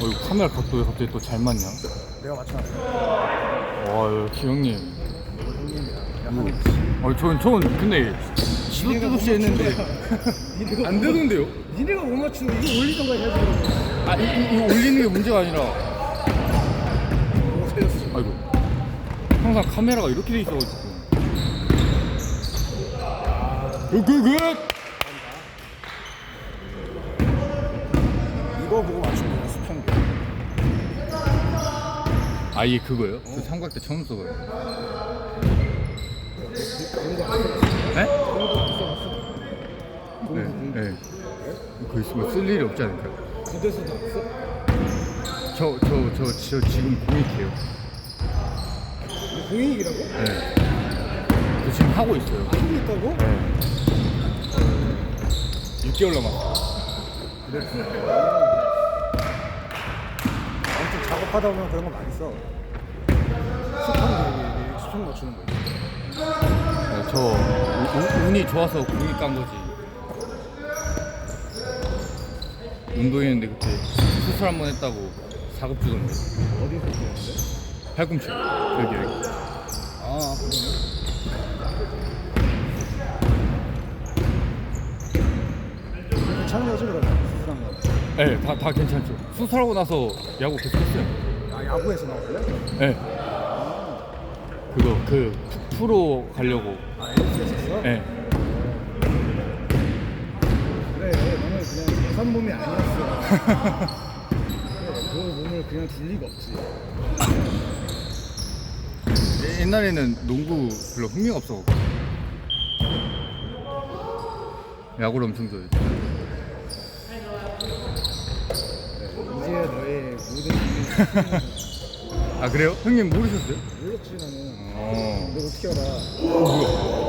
어, 이거 카메라 각도 왜 갑자기 또 잘 맞냐? 내가 맞춰놨어. 와, 역시 형님. 형님이야. 어, 전, 전 근데 때도 없이 했는데 안 되는데요? 니네가 못 맞추고 이거 올리던가. 그러면. 아, 이, 이, 이거 올리는 게 문제가 아니라. 아이고 항상 카메라가 이렇게 돼 있어가지고 굿굿굿 이거 보고 맞추면 되나 수평. 아예 그거요? 그 삼각대 처음 써봐요? 네? 네, 네. 그거 있으면 쓸 일이 없지 않을까요? 부대에서도 봤어? 저, 저, 저, 저 지금 공익해요 공익이라고? 네. 저 지금 하고 있어요 하고 있다고? 네. 6개월 남았어 그랬구나. 작업하다 보면 그런 거 많이 써. 수평 되게 수평 맞추는 거. 네, 저 우- 우- 운이 좋아서 공익 간 거지 운동했는데 그때 수술 한 번 했다고 4급 주던데 어디서 배웠는데? 팔꿈치 여기 여기 아, 그러네. 괜찮은 거지 그러면. 네, 다, 다 괜찮죠 수술하고 나서 야구 계속 했어요 아 야구에서 나올래? 네. 그거 그 프- 프로 가려고 아 에이스에서 했어? 네. 그래 너는 그냥 예산 몸이 아니었어. 그래, 그 몸을 그냥 둘 리가 없지. 옛날에는 농구 별로 흥미가 없어갖고 야구를 엄청 좋아했죠 그래, 이제 너의 모든 일을 아 그래요? 형님 모르셨어요? 몰랐지 나는. 어 너 어떻게 알아?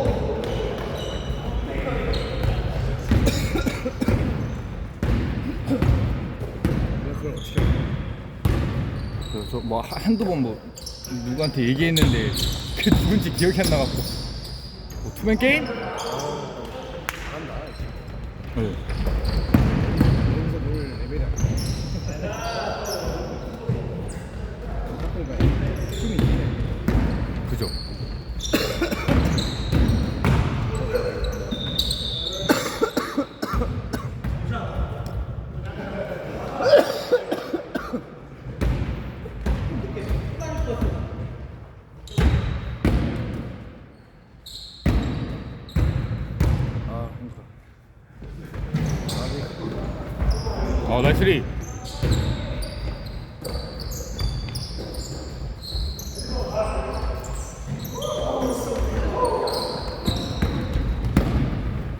내가 그걸 어떻게 알아? 그래서 저뭐 한두 번 뭐 누구한테 얘기했는데 그 누군지 기억이 안 나갖고 뭐 투맨 게임? 네. 여기서 놀 레벨이 아니야. 학교가 힘이 있네. 그죠 아 힘들 어. 어 나이스리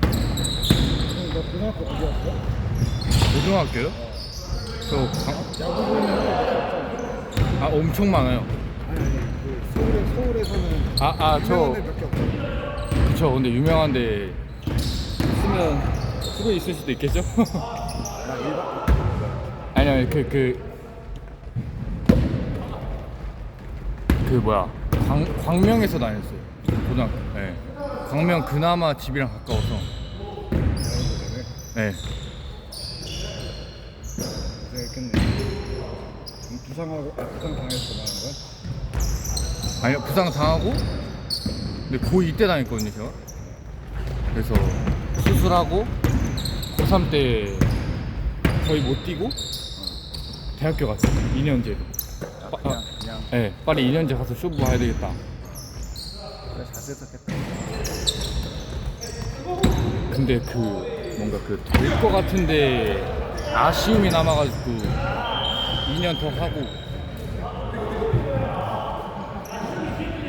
그럼 너 고등학교 어디 왔어? 고등학교요? 저 강... 아 엄청 많아요 아니 아니 그 서울에 서울에서는 아 아저 유명한 데 몇개 없잖아. 그쵸 근데 유명한데 쓰면 쓰고 있을 수도 있겠죠? 나 일반 아니 아니 그그 그 뭐야 광, 광명에서 다녔어요 고등학교 네. 광명 그나마 집이랑 가까워서 네. 그럼 부상하고 아 부상 당해서 말하는 거야? 아니 부상 당하고 근데 고2 때 다녔거든요 제가 그래서 수술하고 고3 때 거의 못 뛰고 대학교 갔어요 2년제로 아, 그냥 그냥 네 빨리 2년제 가서 쇼부 해야 되겠다 그래 잘 생각했다. 근데 그 뭔가 그 될 것 같은데 아쉬움이 남아가지고 2년 더 하고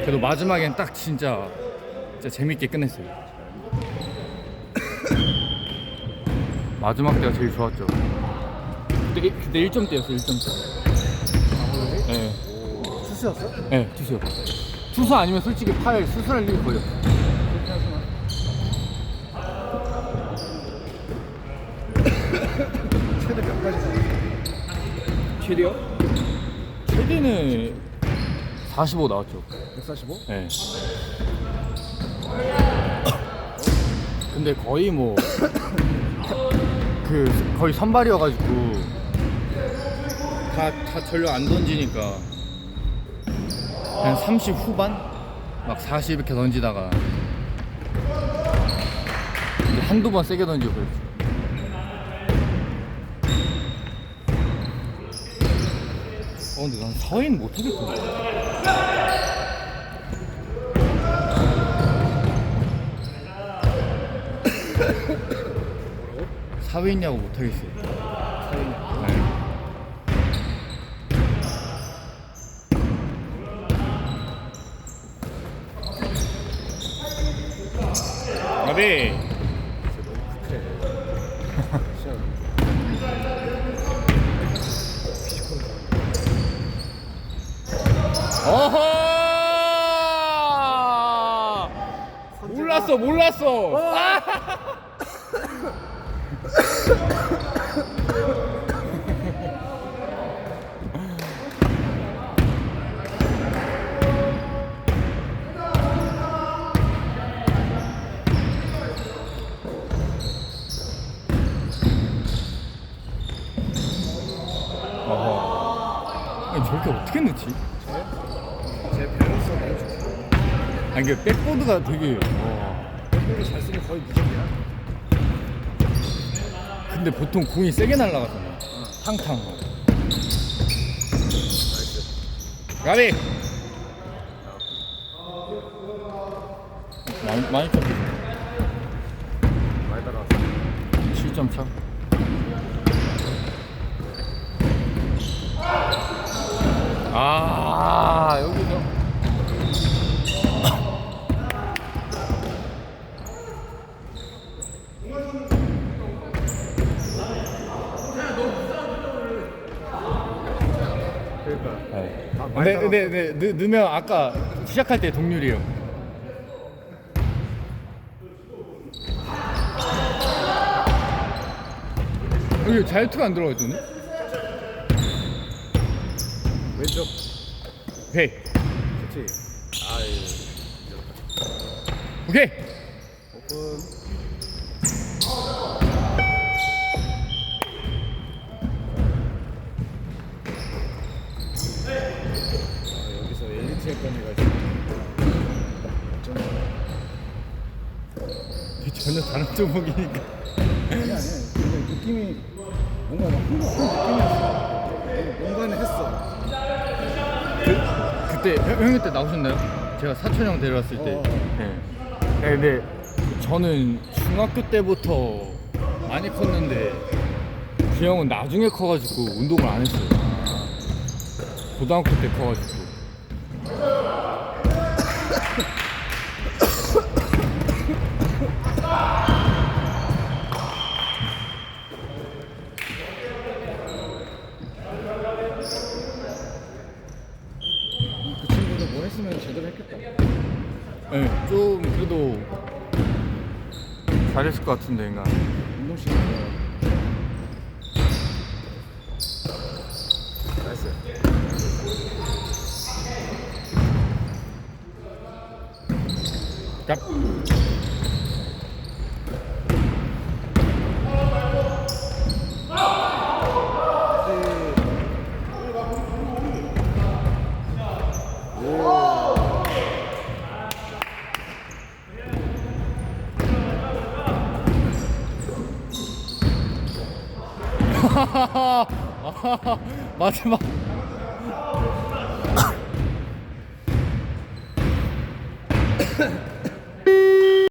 그래도 마지막엔 딱 진짜 진짜 재밌게 끝냈어요. 마지막 때가 제일 좋았죠. 그때, 그때 1점대였어 1점대. 아무래도 네, 수수였어? 네 투수. 투수 아니면 솔직히 팔 수술할 일이 거의 없어. 그렇게 하지 마. 최대 몇 가지 나왔어? 최대요? 최대는 45 나왔죠. 145? 네. 근데 거의 뭐 그 거의 선발이어가지고 다, 다 전력 안 던지니까. 그냥 30 후반? 막 40 이렇게 던지다가. 이제 한두 번 세게 던지고 그랬죠 어 근데 난 사회인 못하겠던데 사회 있냐고 못하겠어요 네. 아비 어허 몰랐어 몰랐어 아! 아니 저렇게 어떻게 넣지? 제 밸런스가 너무 좋고 아니 이게 백보드가 되게 와. 백볼을 잘 쓰면 거의 무적이야. 근데 보통 공이 세게 날아가잖아. 탕탕. 가비! 많이 많이 쳤지 많이 따라왔어. 7점 차 아, 여기서. 네. 근데, 근데, 넣- 넣으면 아까 시작할 때 동률이에요. 여기 자유투가 안 들어갔더니? 왼쪽. 100. 그치 아유. 오케이. 오픈. 아, 여기서 엘리트의 있어. 어쩐지 전혀 다른 종목이니까. 아니 아니 근데 느낌이 뭔가 막 한거 느낌이었어. 뭔가는 했어 그, 그때 형, 형님 때 나오셨나요? 제가 사촌 형 데려왔을 때. 어. 네. 네, 근데 저는 중학교 때부터 많이 컸는데 그 형은 나중에 커가지고 운동을 안 했어요. 고등학교 때 커가지고. 그 친구도 뭐 했으면 제대로 했겠다. 네, 좀 그래도 잘했을 것 같은데, 인가. 운동 시간 나이스 깝. 마지막